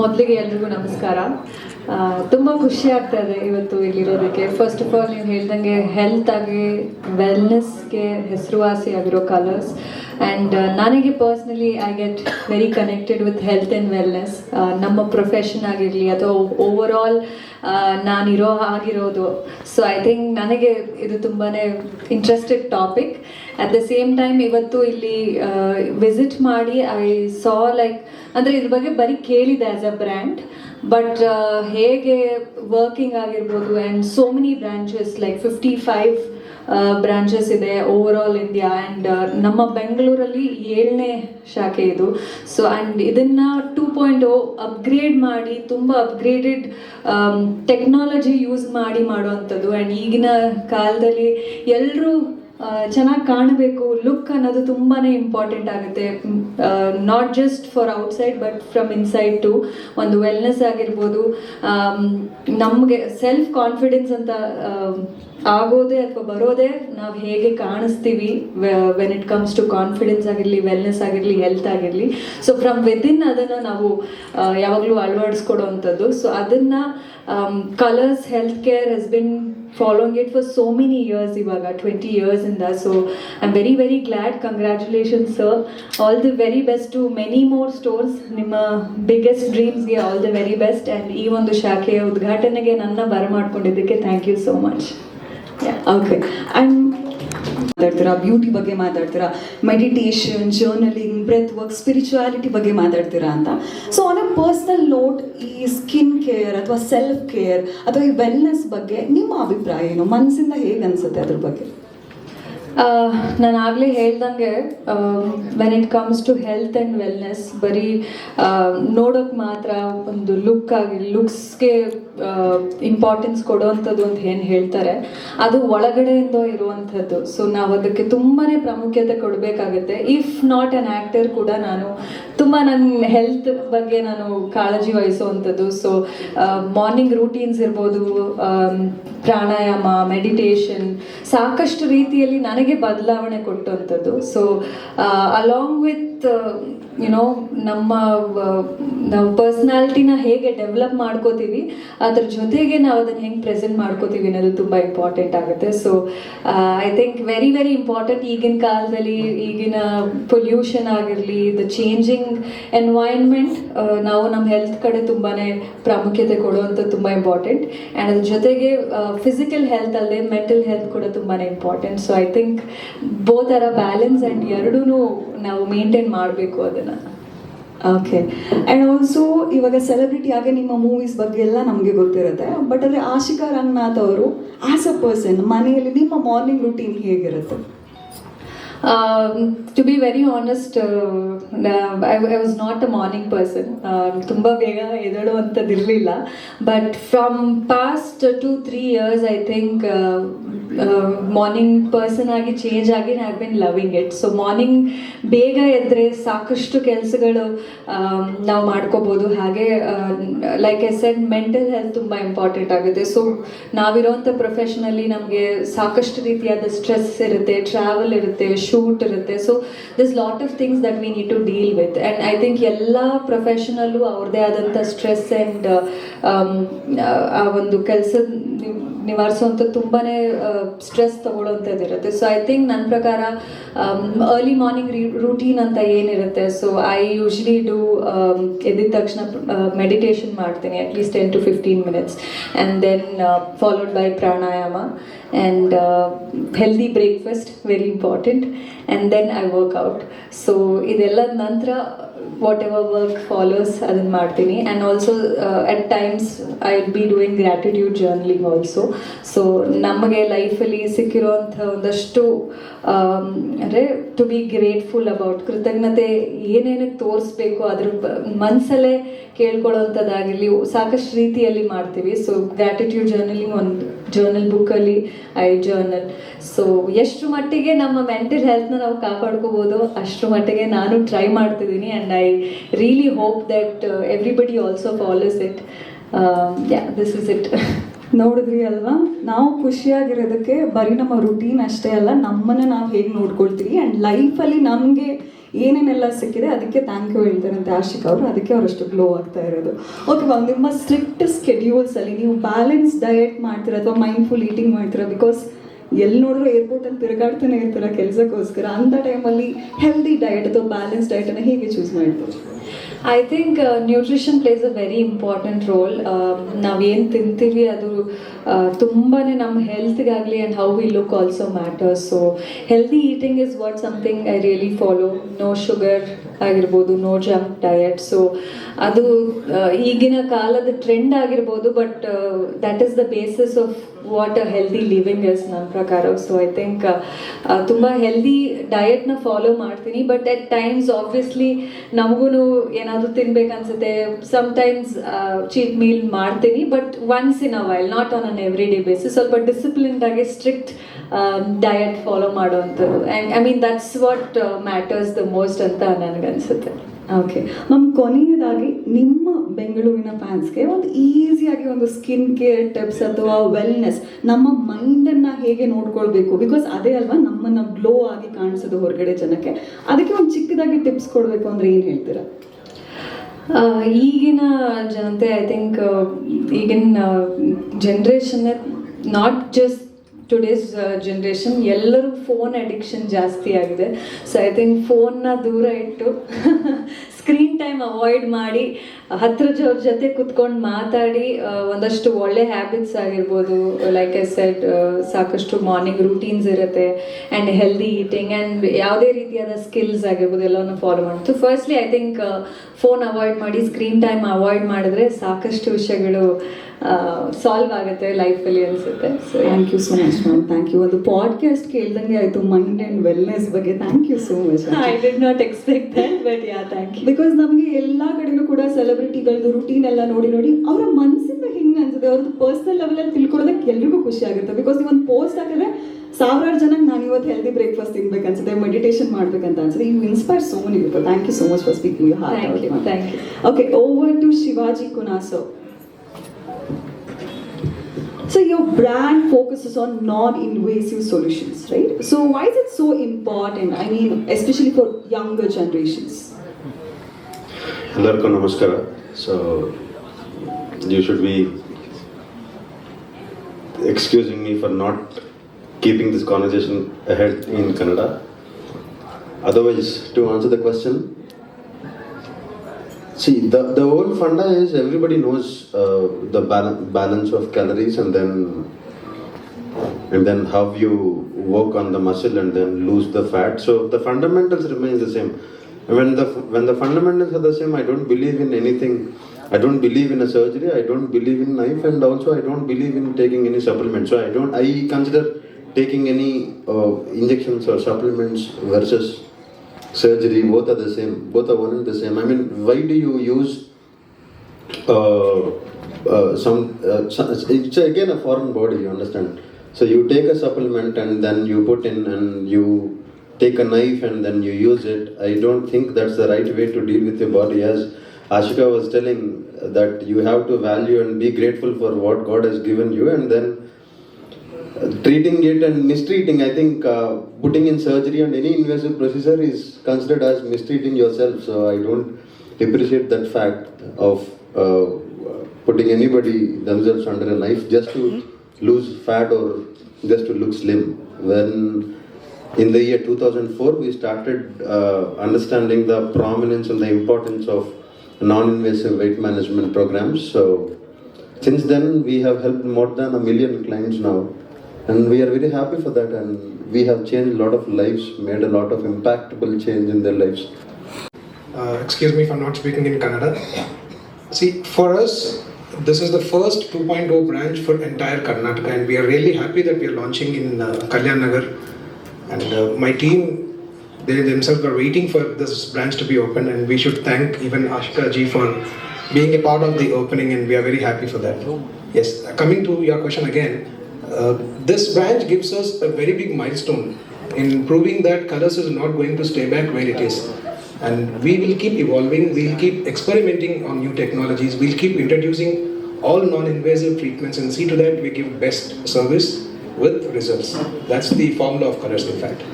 ಮೊದಲಿಗೆ ಎಲ್ರಿಗೂ ನಮಸ್ಕಾರ. ತುಂಬ ಖುಷಿ ಆಗ್ತಾ ಇದೆ ಇವತ್ತು ಇಲ್ಲಿರೋದಕ್ಕೆ. ಫಸ್ಟ್ ಆಫ್ ಆಲ್ ನೀವು ಹೇಳ್ದಂಗೆ ಹೆಲ್ತ್ ಆಗಿ ವೆಲ್ನೆಸ್ಗೆ ಹೆಸರುವಾಸಿಯಾಗಿರೋ ಕಲರ್ಸ್ ಆ್ಯಂಡ್ ನನಗೆ personally I get very connected with health and wellness ನಮ್ಮ ಪ್ರೊಫೆಷನ್ ಆಗಿರಲಿ ಅಥವಾ ಓವರ್ ಆಲ್ ನಾನಿರೋ, ಆಗಿರೋದು. ಸೊ ಐ ಥಿಂಕ್ ನನಗೆ ಇದು ತುಂಬಾ interested topic at the same time ಇವತ್ತು ಇಲ್ಲಿ ವಿಸಿಟ್ ಮಾಡಿ ಐ ಸಾ ಲೈಕ್ ಅಂದರೆ ಇದ್ರ ಬಗ್ಗೆ ಬರೀ ಕೇಳಿದೆ ಆ್ಯಸ್ ಅ ಬ್ರ್ಯಾಂಡ್ ಬಟ್ ಹೇಗೆ ವರ್ಕಿಂಗ್ ಆಗಿರ್ಬೋದು and so many branches like fifty five branches ಇದೆ ಓವರ್ ಆಲ್ ಇಂಡಿಯಾ ಆ್ಯಂಡ್ ನಮ್ಮ ಬೆಂಗಳೂರಲ್ಲಿ ಏಳನೇ ಶಾಖೆ ಇದು. ಸೊ ಆ್ಯಂಡ್ ಇದನ್ನು ಟೂ ಪಾಯಿಂಟ್ ಓ ಅಪ್ಗ್ರೇಡ್ ಮಾಡಿ, ತುಂಬ ಅಪ್ಗ್ರೇಡೆಡ್ ಟೆಕ್ನಾಲಜಿ ಯೂಸ್ ಮಾಡಿ ಮಾಡುವಂಥದ್ದು. ಆ್ಯಂಡ್ ಈಗಿನ ಕಾಲದಲ್ಲಿ ಎಲ್ಲರೂ ಚೆನ್ನಾಗಿ ಕಾಣಬೇಕು. ಲುಕ್ ಅನ್ನೋದು ತುಂಬಾ ಇಂಪಾರ್ಟೆಂಟ್ ಆಗುತ್ತೆ. Not just for outside but from inside to ಒಂದು ವೆಲ್ನೆಸ್ ಆಗಿರ್ಬೋದು ನಮಗೆ ಸೆಲ್ಫ್ ಕಾನ್ಫಿಡೆನ್ಸ್ ಅಂತ ಆಗೋದೇ ಅಥವಾ ಬರೋದೇ ನಾವು ಹೇಗೆ ಕಾಣಿಸ್ತೀವಿ when it comes to confidence ಆಗಿರಲಿ ವೆಲ್ನೆಸ್ ಆಗಿರಲಿ ಹೆಲ್ತ್ ಆಗಿರಲಿ. ಸೊ ಫ್ರಮ್ ವಿದಿನ್ ಅದನ್ನು ನಾವು ಯಾವಾಗಲೂ ಅಳವಡಿಸ್ಕೊಡೋ ಅಂಥದ್ದು ಸೊ ಅದನ್ನು Kolors health care has been following it for so many years ಇವಾಗ twenty ಇಯರ್ಸಿಂದ so I am very very glad congratulations sir all the very best to many more stores ನಿಮ್ಮ biggest ಡ್ರೀಮ್ಸ್ಗೆ all the very best and ಈ ಒಂದು ಶಾಖೆಯ ಉದ್ಘಾಟನೆಗೆ ನನ್ನ ಬರಮಾಡ್ಕೊಂಡಿದ್ದಕ್ಕೆ thank you so much okay and ಮಾತಾಡ್ತೀರಾ? Beauty ಬಗ್ಗೆ ಮಾತಾಡ್ತೀರಾ? Meditation journaling breath work spirituality ಬಗ್ಗೆ ಮಾತಾಡ್ತೀರಾ ಅಂತ? So on a personal note ಈ ಸ್ಕಿನ್ ಕೇರ್ ಅಥವಾ ಸೆಲ್ಫ್ ಕೇರ್ ಅಥವಾ ಈ ವೆಲ್ನೆಸ್ ಬಗ್ಗೆ ನಿಮ್ಮ ಅಭಿಪ್ರಾಯ ಏನು? ಮನಸ್ಸಿಂದ ಹೇಗೆ ಅನಿಸುತ್ತೆ ಅದ್ರ ಬಗ್ಗೆ? ನಾನು ಆಗಲೇ ಹೇಳ್ದಂಗೆ when it comes to health and wellness ಬರೀ ನೋಡೋಕ್ಕೆ ಮಾತ್ರ ಒಂದು ಲುಕ್ ಆಗಿ ಲುಕ್ಸ್ಗೆ ಇಂಪಾರ್ಟೆನ್ಸ್ ಕೊಡುವಂಥದ್ದು ಅಂತ ಏನು ಹೇಳ್ತಾರೆ, ಅದು ಒಳಗಡೆಯಿಂದ ಇರುವಂಥದ್ದು. ಸೊ ನಾವು ಅದಕ್ಕೆ ತುಂಬಾ ಪ್ರಾಮುಖ್ಯತೆ ಕೊಡಬೇಕಾಗುತ್ತೆ. ಇಫ್ ನಾಟ್ ಆ್ಯನ್ ಆ್ಯಕ್ಟರ್ ಕೂಡ ನಾನು, ತುಂಬ ನನ್ನ ಹೆಲ್ತ್ ಬಗ್ಗೆ ನಾನು ಕಾಳಜಿ ವಹಿಸುವಂಥದ್ದು. ಸೊ ಮಾರ್ನಿಂಗ್ ರೂಟೀನ್ಸ್ ಇರ್ಬೋದು ಪ್ರಾಣಾಯಾಮ ಮೆಡಿಟೇಷನ್ ಸಾಕಷ್ಟು ರೀತಿಯಲ್ಲಿ ನನಗೆ ಬದಲಾವಣೆ ಕೊಟ್ಟಂಥದ್ದು. So along with you know ನಮ್ಮ ನಾವು ಪರ್ಸ್ನಾಲಿಟಿನ ಹೇಗೆ ಡೆವಲಪ್ ಮಾಡ್ಕೋತೀವಿ, ಅದ್ರ ಜೊತೆಗೆ ನಾವು ಅದನ್ನು ಹೆಂಗೆ ಪ್ರೆಸೆಂಟ್ ಮಾಡ್ಕೋತೀವಿ ಅನ್ನೋದು ತುಂಬ ಇಂಪಾರ್ಟೆಂಟ್ ಆಗುತ್ತೆ. So I think very very important ಈಗಿನ ಕಾಲದಲ್ಲಿ ಈಗಿನ ಪೊಲ್ಯೂಷನ್ ಆಗಿರಲಿ ದ ಚೇಂಜಿಂಗ್ ಎನ್ವೈರ್ನ್ಮೆಂಟ್ ನಾವು ನಮ್ಮ ಹೆಲ್ತ್ ಕಡೆ ತುಂಬಾ ಪ್ರಾಮುಖ್ಯತೆ ಕೊಡುವಂಥದ್ದು ತುಂಬ ಇಂಪಾರ್ಟೆಂಟ್ ಆ್ಯಂಡ್ ಅದ್ರ ಜೊತೆಗೆ ಫಿಸಿಕಲ್ ಹೆಲ್ತ್ ಅಲ್ಲದೆ ಮೆಂಟಲ್ ಹೆಲ್ತ್ ಕೂಡ ತುಂಬಾ important so I think both are a balance and ಎರಡೂ ನಾವು ಮೇಂಟೈನ್ ಮಾಡಬೇಕು ಅದನ್ನು. ಓಕೆ ಆ್ಯಂಡ್ ಆಲ್ಸೋ ಇವಾಗ ಸೆಲೆಬ್ರಿಟಿ ಆಗಿ ನಿಮ್ಮ ಮೂವೀಸ್ ಬಗ್ಗೆ ಎಲ್ಲ ನಮಗೆ ಗೊತ್ತಿರುತ್ತೆ. ಬಟ್ ಆದರೆ ಆಶಿಕಾ ರಂಗನಾಥ್ ಅವರು ಆ್ಯಸ್ ಅ ಪರ್ಸನ್ ಮನೆಯಲ್ಲಿ ನಿಮ್ಮ ಮಾರ್ನಿಂಗ್ ರುಟೀನ್ ಹೇಗಿರುತ್ತೆ? To be very honest I was not a morning person ತುಂಬ ಬೇಗ ಎದ್ದೇಳುವಂಥದ್ದಿರಲಿಲ್ಲ. But from past two three years I think morning person ಆಗಿ ಚೇಂಜ್ ಆಗಿ I been loving it so morning ಬೇಗ ಎದ್ದರೆ ಸಾಕಷ್ಟು ಕೆಲಸಗಳು ನಾವು ಮಾಡ್ಕೋಬೋದು. ಹಾಗೆ like a said mental health ತುಂಬ ಇಂಪಾರ್ಟೆಂಟ್ ಆಗುತ್ತೆ. ಸೊ ನಾವಿರೋಂಥ ಪ್ರೊಫೆಷನಲ್ಲಿ ನಮಗೆ ಸಾಕಷ್ಟು ರೀತಿಯಾದ ಸ್ಟ್ರೆಸ್ ಇರುತ್ತೆ ಟ್ರಾವೆಲ್ ಇರುತ್ತೆ ಶೂಟ್ ಇರುತ್ತೆ. So this lot of things that we need to deal with and I think ಎಲ್ಲ ಪ್ರೊಫೆಷನಲ್ಲೂ ಅವ್ರದ್ದೇ ಆದಂಥ ಸ್ಟ್ರೆಸ್ ಆ್ಯಂಡ್ ಆ ಒಂದು ಕೆಲಸ ನಿವಾರಿಸುವಂಥ ತುಂಬಾ ಸ್ಟ್ರೆಸ್ ತಗೊಳ್ಳೋವಂಥದ್ದು ಇರುತ್ತೆ. ಸೊ ಐ ಥಿಂಕ್ ನನ್ನ ಪ್ರಕಾರ ಅರ್ಲಿ ಮಾರ್ನಿಂಗ್ ರೂಟೀನ್ ಅಂತ ಏನಿರುತ್ತೆ. ಸೊ ಐ ಯೂಶ್ವಲಿ ಡೂ ಎದ್ದಿದ ತಕ್ಷಣ ಮೆಡಿಟೇಷನ್ ಮಾಡ್ತೀನಿ at least ten to fifteen minutes and then followed by pranayama and healthy breakfast very important and then I workout so ಇದೆಲ್ಲದ ನಂತರ whatever work follows ಅದನ್ನು ಮಾಡ್ತೀನಿ. And also at times I be doing gratitude journaling also so ನಮಗೆ ಲೈಫಲ್ಲಿ ಸಿಕ್ಕಿರೋಂಥ ಒಂದಷ್ಟು ಅಂದರೆ to be grateful about ಕೃತಜ್ಞತೆ ಏನೇನಕ್ಕೆ ತೋರಿಸ್ಬೇಕು ಅದ್ರ ಮನಸ್ಸಲ್ಲೇ ಕೇಳ್ಕೊಳ್ಳೋಂಥದ್ದಾಗಿರಲಿ, ಸಾಕಷ್ಟು ರೀತಿಯಲ್ಲಿ ಮಾಡ್ತೀವಿ. ಸೊ ಗ್ರ್ಯಾಟಿಟ್ಯೂಡ್ ಜರ್ನಲಿಂಗ್ ಒಂದು ಜರ್ನಲ್ ಬುಕ್ಕಲ್ಲಿ ಐ ಜರ್ನಲ್ ಸೊ ಎಷ್ಟು ಮಟ್ಟಿಗೆ ನಮ್ಮ ಮೆಂಟಲ್ ಹೆಲ್ತ್ನ ನಾವು ಕಾಪಾಡ್ಕೋಬೋದು ಅಷ್ಟರ ಮಟ್ಟಿಗೆ ನಾನು ಟ್ರೈ ಮಾಡ್ತಿದ್ದೀನಿ and I really hope that everybody also follows it this is it ನೋಡಿದ್ರಿ ಅಲ್ವಾ? ನಾವು ಖುಷಿಯಾಗಿರೋದಕ್ಕೆ ಬರೀ ನಮ್ಮ ರುಟೀನ್ ಅಷ್ಟೇ ಅಲ್ಲ, ನಮ್ಮನ್ನ ನಾವು ಹೇಗೆ ನೋಡ್ಕೊಳ್ತೀವಿ ಆ್ಯಂಡ್ ಲೈಫಲ್ಲಿ ನಮಗೆ ಏನೇನೆಲ್ಲ ಸಿಕ್ಕಿದೆ ಅದಕ್ಕೆ ಥ್ಯಾಂಕ್ ಯು ಹೇಳ್ತಾರಂತೆ ಆಶಿಕ್ ಅವರು. ಅದಕ್ಕೆ ಅವರಷ್ಟು ಗ್ಲೋ ಆಗ್ತಾ ಇರೋದು. ಓಕೆ ಮ್ಯಾಮ್ ನಿಮ್ಮ ಸ್ಟ್ರಿಕ್ಟ್ ಸ್ಕೆಡ್ಯೂಲ್ಸಲ್ಲಿ ನೀವು ಬ್ಯಾಲೆನ್ಸ್ ಡಯಟ್ ಮಾಡ್ತೀರ ಅಥವಾ ಮೈಂಡ್ಫುಲ್ ಈಟಿಂಗ್ ಮಾಡ್ತೀರ? ಬಿಕಾಸ್ ಎಲ್ಲಿ ನೋಡಿದ್ರು ಏರ್ಪೋರ್ಟಲ್ಲಿ ತಿರುಗಾಡ್ತಾನೆ ಇರ್ತೀರ ಕೆಲಸಕ್ಕೋಸ್ಕರ. ಅಂಥ ಟೈಮಲ್ಲಿ ಹೆಲ್ದಿ ಡಯಟ್ ಅಥವಾ ಬ್ಯಾಲೆನ್ಸ್ ಡಯಟನ್ನು ಹೇಗೆ ಚೂಸ್ ಮಾಡ್ತೀರಾ? I think nutrition plays a very important role ನಾವೇನು ತಿಂತೀವಿ ಅದು ತುಂಬಾ ನಮ್ಮ ಹೆಲ್ತ್ಗಾಗಲಿ and how we look also matters so healthy eating is what something I really follow no sugar ಆಗಿರ್ಬೋದು ನೋ ಜಂಕ್ ಡಯಟ್ ಸೊ ಅದು ಈಗಿನ ಕಾಲದ ಟ್ರೆಂಡ್ ಆಗಿರ್ಬೋದು but that is the basis of what a healthy living is ನನ್ನ ಪ್ರಕಾರ. So I think ತುಂಬ healthy ಡಯಟ್ನ follow ಮಾಡ್ತೀನಿ. ಬಟ್ ಎಟ್ ಟೈಮ್ಸ್ ಆಬ್ವಿಯಸ್ಲಿ ನಮಗೂ ಏನಾದರೂ ತಿನ್ಬೇಕನ್ಸುತ್ತೆ. ಸಮ್ಟೈಮ್ಸ್ ಚೀಟ್ ಮೀಲ್ ಮಾಡ್ತೀನಿ. But once in a while not on an every day basis ಸ್ವಲ್ಪ ಡಿಸಿಪ್ಲಿನ್ಡ್ ಆಗಿ strict diet follow ಮಾಡೋವಂಥದ್ದು I mean that's what matters the most ಅಂತ ನನಗನ್ಸುತ್ತೆ ಓಕೆ ಮ್ಯಾಮ್ ಕೊನೆಯದಾಗಿ ನಿಮ್ಮ ಬೆಂಗಳೂರಿನ ಫ್ಯಾನ್ಸ್ಗೆ ಒಂದು ಈಸಿಯಾಗಿ ಒಂದು ಸ್ಕಿನ್ ಕೇರ್ ಟಿಪ್ಸ್ ಅಥವಾ ವೆಲ್ನೆಸ್ ನಮ್ಮ ಮೈಂಡನ್ನು ಹೇಗೆ ನೋಡ್ಕೊಳ್ಬೇಕು? ಬಿಕಾಸ್ ಅದೇ ಅಲ್ವಾ ನಮ್ಮನ್ನು ಗ್ಲೋ ಆಗಿ ಕಾಣಿಸೋದು ಹೊರಗಡೆ ಜನಕ್ಕೆ. ಅದಕ್ಕೆ ಒಂದು ಚಿಕ್ಕದಾಗಿ ಟಿಪ್ಸ್ ಕೊಡಬೇಕು ಅಂದರೆ ಏನು ಹೇಳ್ತೀರಾ? ಈಗಿನ ಜನತೆ ಐ ಥಿಂಕ್ ಈಗಿನ generation not just today's generation ಎಲ್ಲರೂ ಫೋನ್ ಅಡಿಕ್ಷನ್ ಜಾಸ್ತಿ ಆಗಿದೆ. ಸೊ ಐ ಥಿಂಕ್ ಫೋನ್ನ ದೂರ ಇಟ್ಟು ಸ್ಕ್ರೀನ್ ಟೈಮ್ ಅವಾಯ್ಡ್ ಮಾಡಿ, ಹತ್ರ ಜೊತೆ ಕುತ್ಕೊಂಡು ಮಾತಾಡಿ ಒಂದಷ್ಟು ಒಳ್ಳೆ ಹ್ಯಾಬಿಟ್ಸ್ ಆಗಿರ್ಬೋದು. ಲೈಕ್ ಐ ಸೆಟ್ ಸಾಕಷ್ಟು ಮಾರ್ನಿಂಗ್ ರೂಟೀನ್ಸ್ ಇರುತ್ತೆ ಆ್ಯಂಡ್ ಹೆಲ್ದಿ ಈಟಿಂಗ್ ಆ್ಯಂಡ್ ಯಾವುದೇ ರೀತಿಯಾದ ಸ್ಕಿಲ್ಸ್ ಆಗಿರ್ಬೋದು ಎಲ್ಲವನ್ನು ಫಾಲೋ ಮಾಡೋದು firstly I think phone avoid ಮಾಡಿ ಸ್ಕ್ರೀನ್ ಟೈಮ್ ಅವಾಯ್ಡ್ ಮಾಡಿದ್ರೆ ಸಾಕಷ್ಟು ವಿಷಯಗಳು ಸಾಲ್ವ್ ಆಗುತ್ತೆ ಲೈಫಲ್ಲಿ ಅನಿಸುತ್ತೆ. So thank you so much ma'am thank you ಒಂದು ಪಾಡ್ಕಾಸ್ಟ್ ಕೇಳ್ದಂಗೆ ಆಯಿತು ಮೈಂಡ್ ಆ್ಯಂಡ್ ವೆಲ್ನೆಸ್ ಬಗ್ಗೆ. Thank you so much I did not expect that but yeah thank you because ನಮಗೆ ಎಲ್ಲ ಕಡೆನೂ ಕೂಡ ಸೆಲೆಬ್ರಿಟಿಗಳದ್ದು ರುಟೀನ್ ಎಲ್ಲ ನೋಡಿ ನೋಡಿ ಅವರ ಮನಸ್ಸಿಂದ ಹಿಂಗೆ ಅನ್ಸುತ್ತೆ? ಅವ್ರದ್ದು ಪರ್ಸನಲ್ ಲೆವೆಲಲ್ಲಿ ತಿಳ್ಕೊಳ್ಳೋದಕ್ಕೆ ಎಲ್ರಿಗೂ ಖುಷಿ ಆಗುತ್ತೆ. ಬಿಕಾಸ್ ನೀವು ಒಂದು ಪೋಸ್ಟ್ ಹಾಕಿದ್ರೆ ಸಾವಿರಾರು ಜನಕ್ಕೆ ನಾನು ಇವತ್ತು ಹೆಲ್ದಿ ಬ್ರೇಕ್ಫಾಸ್ಟ್ ತಿನ್ಬೇಕು ಅನ್ಸುತ್ತೆ ಮೆಡಿಟೇಷನ್ ಮಾಡ್ಬೇಕಂತ ಅನ್ಸುತ್ತೆ. You inspire so many people thank you so much for speaking you you, thank you. Okay over to Shivaji ಕುನಾಸೋ So your brand focuses on non-invasive solutions, right? So why is it so important? I mean, especially for younger generations. ಎಲ್ಲರಿಗೂ ನಮಸ್ಕಾರ so you should be excusing me for not keeping this conversation ahead in Kannada otherwise to answer the question See, the, the whole funda is everybody knows uh, the bal- balance of calories and then and then how you work on the muscle and then lose the fat. So the fundamentals remains the same. When the when the fundamentals are the same, I don't believe in anything. I don't believe in a surgery. I don't believe in knife, and also I don't believe in taking any supplements. So I don't. I consider taking any uh, injections or supplements versus surgery. Both are the same. Both are one and the same. I mean, why do you use uh, uh, some, uh, some- it's again a foreign body you understand so you take a supplement and then you put in and you take a knife and then you use it i don't think that's the right way to deal with your body as ashika was telling that you have to value and be grateful for what god has given you and then treating it and mistreating i think uh, putting in surgery and any invasive procedure is considered as mistreating yourself. So i don't appreciate that fact of uh, putting anybody themselves under a knife just to lose fat or just to look slim. When in the year 2004 we started uh, understanding the prominence and the importance of non-invasive weight management programs. So since then, we have helped more than a million clients now, and we are very happy for that. And we have changed a lot of lives, made a lot of impactful change in their lives. Uh, excuse me for not speaking in Kannada. See, for us, this is the first 2.0 branch for entire Karnataka, and we are really happy that we are launching in uh, Kalyan Nagar. And uh, my team, they themselves are waiting for this branch to be open, and we should thank even Ashika ji for being a part of the opening, and we are very happy for that. Yes, coming to your question again, uh, this branch gives us a very big milestone in proving that colors is not going to stay back where it is. And we will keep evolving, we'll keep experimenting on new technologies, we'll keep introducing all non-invasive treatments and see to that we give best service with results. That's the formula of colors in fact.